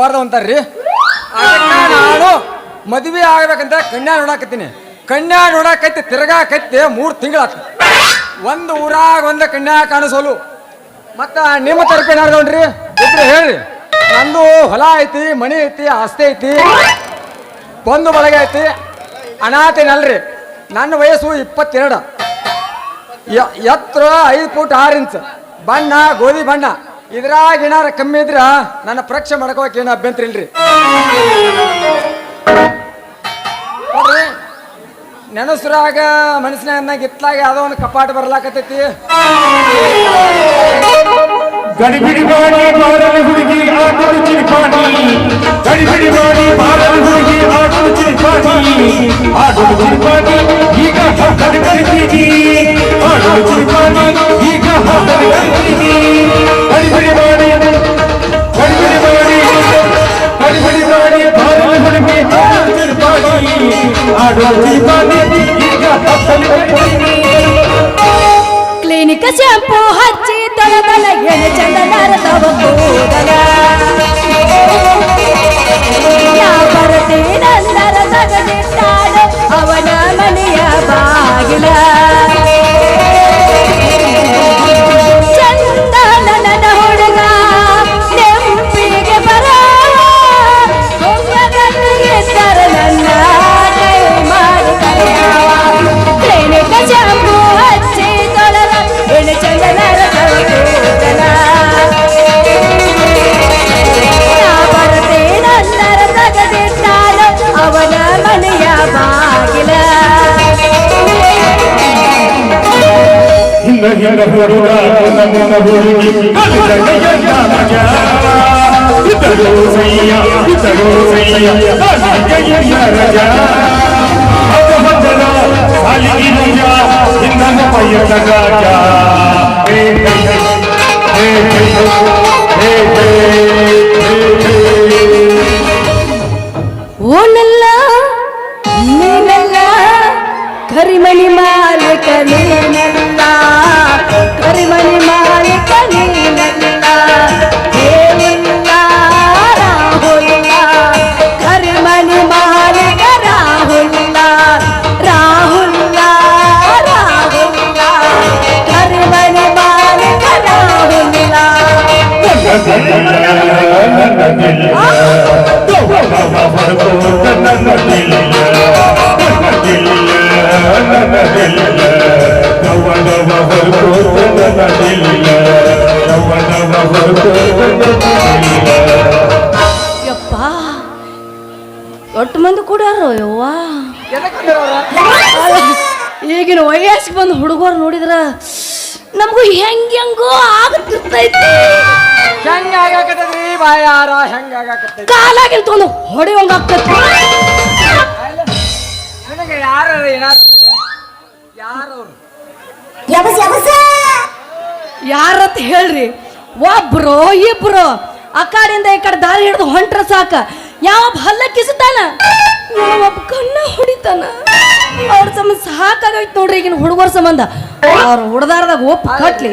ಬಾರ್ದು ಅಂತಾರ್ರಿ ಅದಕ್ಕ ನಾನು ಮದುವೆ ಆಗ್ಬೇಕಂತ ಕನ್ಯಾ ನೋಡಾಕತ್ತೀನಿ. ಕನ್ಯಾ ನೋಡಾಕತ್ತಿ ತಿರ್ಗಾಕತ್ತಿ ಮೂರು ತಿಂಗಳಾತ ಒಂದು ಊರಾಗ ಒಂದು ಕನ್ಯಾ ಕಾಣಿಸೋಲು. ಮತ್ತ ನಿಮ್ಮ ತರಕ ನೋಡ್ರಿ ಇಬ್ರು ಹೇಳ್ರಿ. ನಂದು ಹೊಲ ಐತಿ, ಮನಿ ಐತಿ, ಆಸ್ತಿ ಐತಿ. ಬಂದು ಬಳಗ ಐತಿ. ಅನಾಥೇನಲ್ರಿ ನನ್ನ ವಯಸ್ಸು ಇಪ್ಪತ್ತೆರಡು. ಎತ್ತರ ಐದು ಫೂಟ್ ಆರು ಇಂಚ್. ಬಣ್ಣ, ಗೋಧಿ ಬಣ್ಣ. ಇದ್ರಾಗ ಏನಾರ ಕಮ್ಮಿ ಇದ್ರ ನನ್ನ ಪರೀಕ್ಷೆ ಮಾಡ್ಕೋಕೆ ಏನು ಅಭ್ಯಂತರ ಇಲ್ರಿ. ನೋಡ್ರಿ, ನೆನಸುರಾಗ ಮನಸ್ಸಿನಾಗ ಇತ್ಲಾಗ ಯಾವ್ದೋ ಒಂದು ಕಪಾಟ ಬರ್ಲಾಕತ್ತೈತಿ. ಗಡಿಬಿಡಿ ಮಾಡಿ ಬಾರಲು ಹುಡುಗಿ ಆಟದ ಚಿರಿಪಾಣಿ ಗಡಿಬಿಡಿ ಮಾಡಿ ಬಾರಲು ಹುಡುಗಿ ಆಟದ ಚಿರಿಪಾಣಿ ಆಟದ ಚಿರಿಪಾಣಿ ಈಗ ಹಾಕಲು ಕರಿತೀನಿ ಆಟದ ಚಿರಿಪಾಣಿ ಈಗ ಹಾಕಲು ಕರಿತೀನಿ ಗಡಿಬಿಡಿ ಮಾಡಿ ಗಡಿಬಿಡಿ ಮಾಡಿ ಗಡಿಬಿಡಿ ಮಾಡಿ ಬಾರಲು ಹುಡುಗಿ ಆಟದ ಚಿರಿಪಾಣಿ ಆಟದ ಚಿರಿಪಾಣಿ ಈಗ ಹಾಕಲು ಕರಿತೀನಿ ಕ್ಲಿನಿಕ್ ಶಾಂಪೂ ಹಚ್ಚಿ ತೊಳೆದಲ ಎಣೆ ಚಂದನರದವ ಕೂದಲ ఇతడు సయ్య ఇతడు సయ్య రజా ఇందన పయ్యగా హే హే హే ఓ నల్ల నీ నల్ల కరిమణి మాలక నీ నల్ల ಯಪ್ಪ ಒಟ್ಟು ಮಂದಿ ಕೂಡ್ಯಾರೋ ಯವ್ವ? ಈಗಿನ ವಯಸ್ಸಿಗೆ ಬಂದು ಹುಡುಗರು ನೋಡಿದ್ರ ನಮಗೂ ಹೆಂಗ್ ಹೆಂಗೋ ಆಗತ್ತಿರ್ತೈತಿ. ಹೆಂಗ ಆಗಾಕತ್ತದ್ರಿ ಬಾಯಾರ ಹೆಂಗ ಆಗಾಕತ್ತೈತಿ ಕಾಲಾಗಿಲ್ ತಗೊಂಡು ಹೊಡೆಯೋಂಗ್ ಆಗ್ತೈತಿ ನಿನಗೆ ಯಾರು ಏನಾರ ಯಾರವ್ರು ಯಾರತ್ ಹೇಳ್ರಿ? ಒಬ್ರು ಇಬ್ರು ಆ ಕಡೆಯಿಂದ ಈ ಕಡೆ ದಾರಿ ಹಿಡಿದು ಹೊಂಟ್ರ ಸಾಕ. ಯಾವ ಹಲ್ಲ ಕಿಸುತ್ತಾನ? ಒಬ್ಬ ಕಣ್ಣ ಹೊಡಿತಾನ? ಅವ್ರ ಸಂಬಂಧ ಸಾಕಾಗೈತ್ ನೋಡ್ರಿ ಈಗಿನ ಹುಡುಗರ ಸಂಬಂಧ. ಅವ್ರ ಹುಡ್ದಾರ್ದಾಗ ಒಪ್ಪ ಕಟ್ಲಿ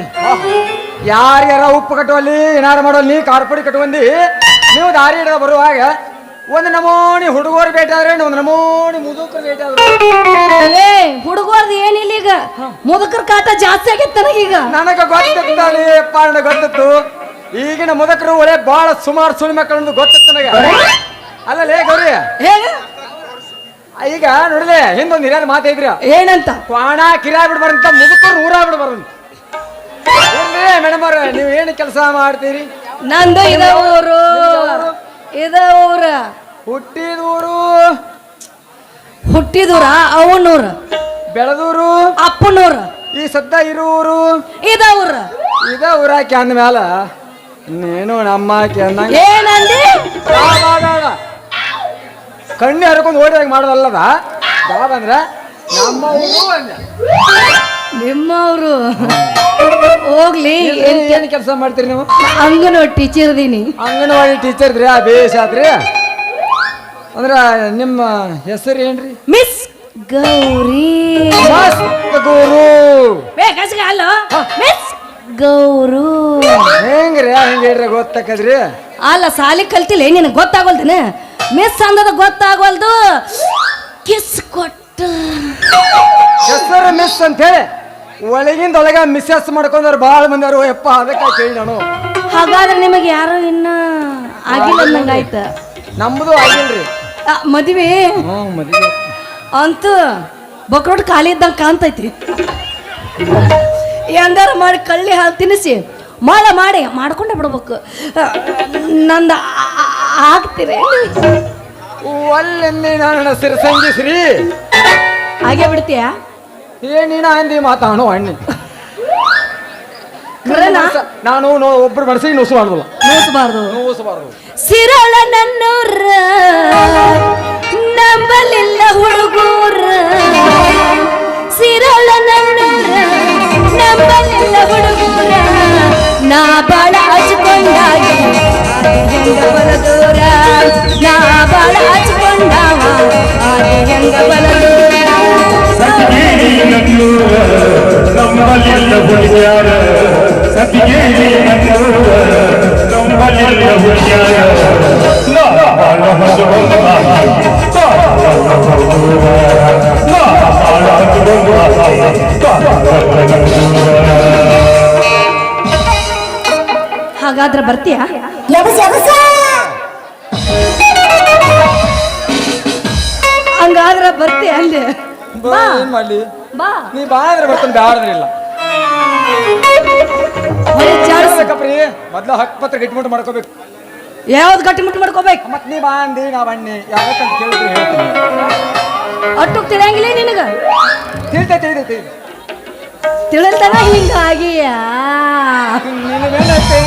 ಯಾರ್ಯಾರ ಉಪ್ಪು ಕಟ್ಟುವಲ್ಲಿ ಏನಾರ ಮಾಡೋಲ್ಲಿ ಕಾರ್ಪುಡಿ ಕಟ್ಟುವಂದಿ ನೀವು ದಾರಿ ಹಿಡಿದ ಬರುವಾಗ ಒಂದು ನಮೂನಿ ಹುಡುಗರು ಭೇಟಿ ಆದ್ರೆ ಒಂದು ನಮೂನಿ ಮುದುಕರು ಭೇಟಿ ಆದ್ರು. ಏ ಹುಡುಗರ್ದು ಏನಿಲ್ಲ ಈಗ. ಮುದುಕರ ಕಾಟ ಜಾಸ್ತಿ ಆಗೈತೆ ನನಗೀಗ ನನಗೆ ಗೊತ್ತಿತ್ತು ಅಪ್ಪ ನನಗೆ ಗೊತ್ತಿತ್ತು. ಈಗಿನ ಮುದಕರು ಒಳ್ಳೆ ಬಹಳ ಸುಮಾರು ಸುಳಿ ಮಕ್ಕಳೊಂದು ಗೊತ್ತಿತ್ತು ನನಗೆ. ಅಲ್ಲಲೇ ಗೌರಿ. ಹೇಗ? ಈಗ ನೋಡಿದೆ ಹಿಂದೊಂದು ಹಿರಿಯರ ಇದ್ರು. ಏನಂತ? ಕ್ವಾಣ ಕಿರಾ ಬಿಡ್ಬಾರಂತ ಮುದುಕರು ಊರ ಬಿಡ್ಬಾರಂತ ಮೇಡಮ್ ಅವ್ರ ನೀವು ಏನು ಕೆಲಸ ಮಾಡ್ತೀರಿ? ನಂದು ಇದ ಊರು ಇದ ಊರ ಹುಟ್ಟಿದೂರು. ಹುಟ್ಟಿದೂರ? ಅವನೂರ. ಬೆಳೆದೂರು. ಅಪ್ಪನೂರ. ಈ ಸದ್ದ ಇದ ಊರ ಇದ ಊರಾಕಿ ಅಂದ್ಮ್ಯಾಲ ನೀನು ನಮ್ಮ ಆಕಿ ಅಂದಂಗ. ಏನಂದಿ? ಕಣ್ಣಿ ಹರ್ಕೊಂಡು ಓಡಿದಾಗ ಮಾಡೋದಲ್ಲದ? ಯಾವಂದ್ರ ನಮ್ಮ ಊರು ಅಂದೆ ನಿಮ್ಮವ್ರು. ಹೋಗ್ಲಿ. ಏನ್ ಕೆಲಸ ಮಾಡ್ತೀರಿ ನೀವು? ಅಂಗನವಾಡಿ ಟೀಚರ್ ಇದೀನಿ. ಅಂಗನವಾಡಿ ಟೀಚರ್ ಇದ್ರಿ ಆ ಬೇಷ್ ಆದ್ರಿ ಅಂದ್ರ ನಿಮ್ಮ ಹೆಸರು ಏನ್ರಿ? ಮಿಸ್ ಗೌರಿ. ಮಸ್ತ್ ಗುರು. ಬೇಕಸ್ಗ ಅಲ್ಲ? ಮಿಸ್ ಗೌರು. ಹೆಂಗ್ರಿ ಹೆಂಗ್ ಹೇಳ್ರಿ ಗೊತ್ತಾಕದ್ರಿ? ಅಲ್ಲ ಸಾಲಿ ಕಲ್ತಿಲ್ಲ ನಿನಗೆ ಗೊತ್ತಾಗೋಲ್ದೇನ? ಮಿಸ್ ಅಂದದ ಗೊತ್ತಾಗೋಲ್ದು. ಕಿಸ್ ಕೊಟ್ಟ. ಹೆಸರು ಮಿಸ್ ಅಂತ ಹೇಳಿ ಒಳಗಿಂದ ಒಳಗ ಮಿಸ್ಸಸ್ ಮಾಡ್ಕೊಂಡ್ರೆ ಬಹಳ ಮಂದಿ ಯಪ್ಪ ಅದಕ್ಕೆ ಕೇಳಿ ನಾನು. ಹಾಗಾದ್ರೆ ನಿಮಗೆ ಯಾರು ಇನ್ನ ಆಗಿಲ್ಲ ನಮ್ದು ಆಗಿಲ್ರಿ. ಆ, ಮದ್ವೆ? ಹ್ಞೂ ಮದುವೆ. ಅಂತೂ ಬಕ್ರೋಟ್ ಖಾಲಿ ಇದ್ದಂಗೆ ಕಾಣ್ತೈತಿ. ಹೆಂಗಾರ ಮಾಡಿ ಕಳ್ಳಿ ಹಾಲು ತಿನ್ನಿಸಿ. ಮಾಡ ಮಾಡಿ ಮಾಡ್ಕೊಂಡೆ ಬಿಡ್ಬೇಕು. ನಂದು ಆಗ್ತೀರಿ. ನನ್ನ ಸಿರಸಂಗಿಸ್ರಿ ಹಾಗೆ ಬಿಡ್ತೀಯ? ಏನಿನ ಅಂದಿ ಮಾತಾಡೋ ಅಣ್ಣಿ? ನಾನು ಒಬ್ರು ಮನಸ್ಸಿಗೆ ನುಸು ಮಾಡುದಿಲ್ಲ ನೋಸಬಾರ್ದು ನೋಸಬಾರ್ದು ಸಿರಳ ನನ್ನೂರ ನಂಬಲಿಲ್ಲ ಹುಡುಗೂರ. ಸಿರಳ ನನ್ನೂರ. ಹಾಗಾದ್ರೆ ಬರ್ತೀಯ? ಹಂಗಾದ್ರೆ ಬರ್ತೀಯ ಅಲ್ಲಿ? ಬಾ, ಏನ್ ಮಾಡ್ಲಿ? ಬಾ. ನೀ ಬಾ ಅಂದ್ರೆ ಬರ್ತಾನೆ ಬ್ಯಾಡ್ರಿಲ್ಲ ಮೊದ್ಲು ಹಕ್ ಪತ್ರ ಗಟ್ಟಿಮುಟ್ಟು ಮಾಡ್ಕೋಬೇಕು. ಯಾವ್ದು ಗಟ್ಟಿ ಮುಟ್ಟು ಮಾಡ್ಕೋಬೇಕು? ಮತ್ ನೀ ಬಾ ಅಂದಿ ನಾ ಬಣ್ಣಿ ಯಾವತ್ತಂತ ಕೇಳಿದ್ರು ಹೇಳ್ತೀನಿ. ಅಟ್ಟುಕ್ ತಿಳಿಯಂಗಿಲ್ಲ ನಿನಗ? ತಿಳಿತೈತೆ ತಿಳಿತೈತೆ ತಿಳಿಲ್ತಾನ ಹಿಂಗಾಗಿಯ? ನಿನ್ನ ಮೇಲೆ ಕೈ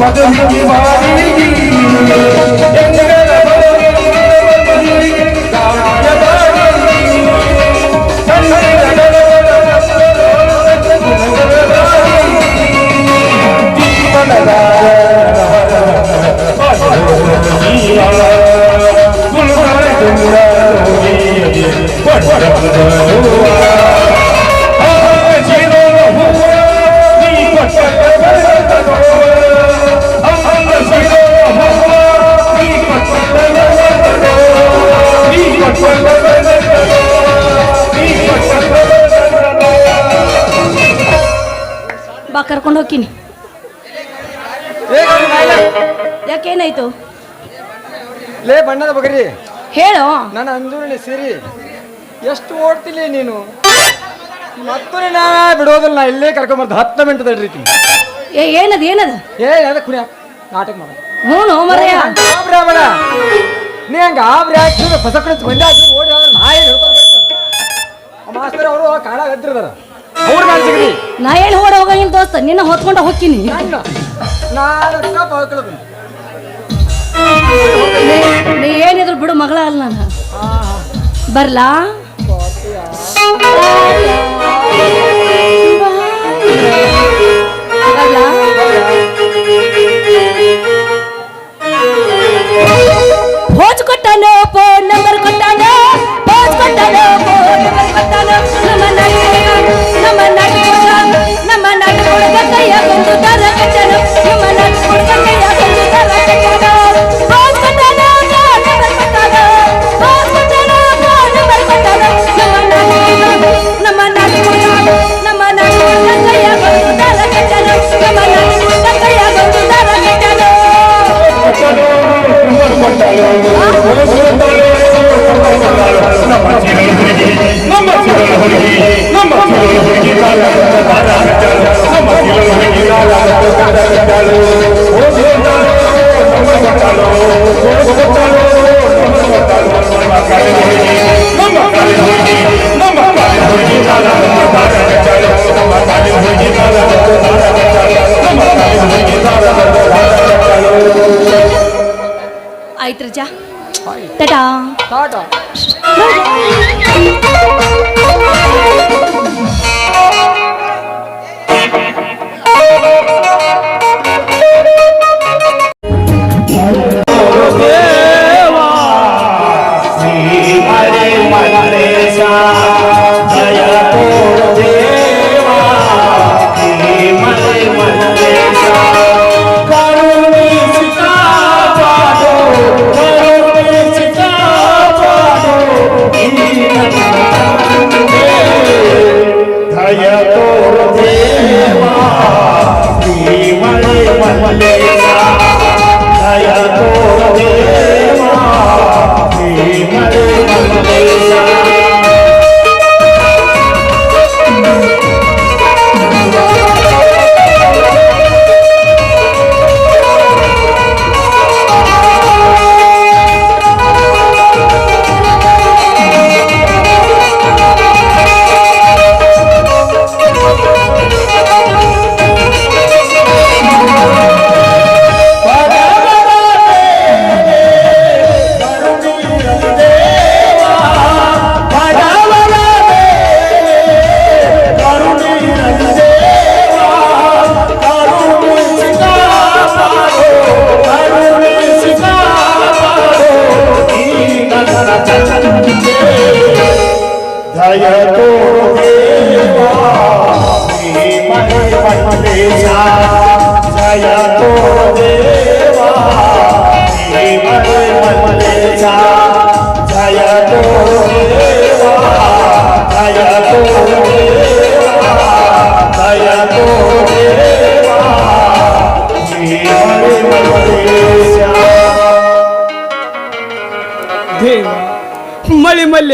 మధురి వారి la la la ಬಾ ಕರ್ಕೊಂಡು ಹೋಗ್ತೀನಿ. ಯಾಕೇನಾಯ್ತು? ಲೇ ಬಣ್ಣದ ಬಗರಿ ಹೇಳು. ನಾನು ಅಂಜೂರಿನ ಸಿರಿ ಎಷ್ಟು ಓಡ್ತಿಲ್ಲ ನೀನು? ಮತ್ತು ನಾ ಬಿಡೋದಿಲ್ಲ ನಾ ಇಲ್ಲೇ ಕರ್ಕೊಂಬರ್ದು ಹತ್ತು ಮಿನಿಟ್ ತಡ್ರಿ ಏ ಏನದ ಏನದ? ಏ ಅದ ಕುಣಿಯ ನಾಟಕ ಮಾಡ. ಹ್ಞೂ ಗಾಬ್ರಿ ಆಗ್ಬೇಡ ನೀ ಹಂಗ ಆಬ್ರಿ ಹಾಕಿ ಹೊಸ ಕಡೆ ಮಂದಿ ಹಾಕಿ ಓಡಿ ಹೋದ್ರೆ ನಾ ಏನು ಹೇಳ್ಕೊಂಡು ಮಾಸ್ತರ್ ಅವರು ಕಾಣಾಗ ಎದ್ರಿದಾರ ಅವ್ರು ನಾನು ಸಿಗ್ರಿ. ನಾ ಏನು ಓಡ ಹೋಗಂಗಿಲ್ಲ ದೋಸ್ತ ನಿನ್ನ ಹೊತ್ಕೊಂಡ ಹೋಗ್ತೀನಿ. ನಾನು ಹಾಕೊಳ್ಳೋದು ನೀ- ಏನಿದ್ರು ಬಿಡು ಮಗಳ ಅಲ್ಲ ನಾನು. ಬರ್ಲಾ? ಬರ್ಲಾ ನಮ್ಮ Yeah.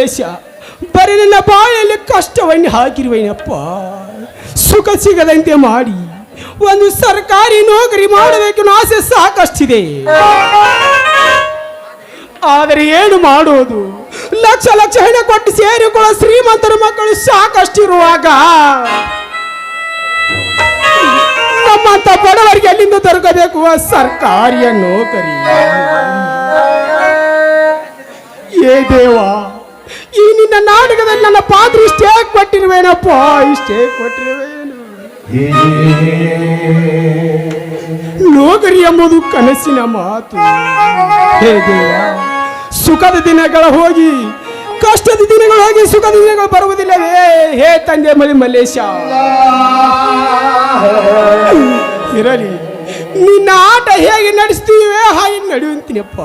ಮಲ್ಲೇಶ ಬರೀ ನನ್ನ ಬಾಯಲ್ಲಿ ಕಷ್ಟವನ್ನು ಹಾಕಿರುವೇನಪ್ಪ. ಸುಖ ಸಿಗದಂತೆ ಮಾಡಿ. ಒಂದು ಸರ್ಕಾರಿ ನೌಕರಿ ಮಾಡಬೇಕು ಆಸೆ ಸಾಕಷ್ಟಿದೆ. ಆದರೆ ಏನು ಮಾಡೋದು? ಲಕ್ಷ ಲಕ್ಷ ಹಣ ಕೊಟ್ಟು ಸೇರಿಕೊಳ್ಳೋ ಶ್ರೀಮಂತರ ಮಕ್ಕಳು ಸಾಕಷ್ಟಿರುವಾಗ ನಮ್ಮಂತ ಬಡವರಿಗೆ ಅಲ್ಲಿಂದ ದೊರಕಬೇಕು ಸರ್ಕಾರಿಯ ನೌಕರಿ? ಏ ದೇವ ನಿನ್ನ ನಾಟಕದಲ್ಲಿ ನನ್ನ ಪಾತ್ರ ಇಷ್ಟೇ ಕೊಟ್ಟಿರುವೇನಪ್ಪ, ಇಷ್ಟೇ ಕೊಟ್ಟಿರುವೇನು. ನೋಕರಿ ಎಂಬುದು ಕನಸಿನ ಮಾತು. ಹೇಗೆ ಸುಖದ ದಿನಗಳ ಹೋಗಿ, ಕಷ್ಟದ ದಿನಗಳು ಹೋಗಿ, ಸುಖದ ದಿನಗಳು ಬರುವುದಿಲ್ಲವೇ? ಹೇ ತಂದೆ ಮಲಿ ಮಲ್ಲೇಶ. ಇರಲಿ, ನಿನ್ನ ಆಟ ಹೇಗೆ ನಡೆಸ್ತೀವೇ ಹಾಗೆ ನಡೆಯುತ್ತೀನಪ್ಪ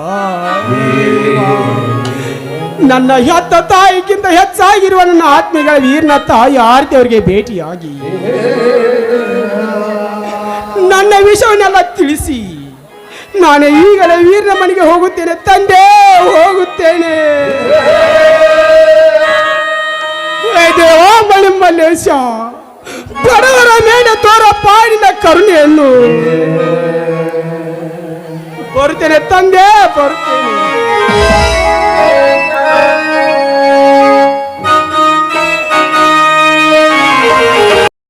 ನನ್ನ ಹೆತ್ತ ತಾಯಿಗಿಂತ ಹೆಚ್ಚಾಗಿರುವ ನನ್ನ ಆತ್ಮೀಗಳ ವೀರನ ತಾಯಿ ಆರತಿ ಅವರಿಗೆ ಭೇಟಿಯಾಗಿ. ನನ್ನ ವಿಷಯವನ್ನೆಲ್ಲ ತಿಳಿಸಿ. ನಾನು ಈಗಲೇ ವೀರನ ಮನೆಗೆ ಹೋಗುತ್ತೇನೆ, ತಂದೆ, ಹೋಗುತ್ತೇನೆ. ಮಲ್ಲೇಶ ಬಡವರ ಮೇಲೆ ತೋರ ಪಾಡಿನ ಕರುಣೆಯನ್ನು. ಬರುತ್ತೇನೆ ತಂದೆ, ಬರುತ್ತೇನೆ.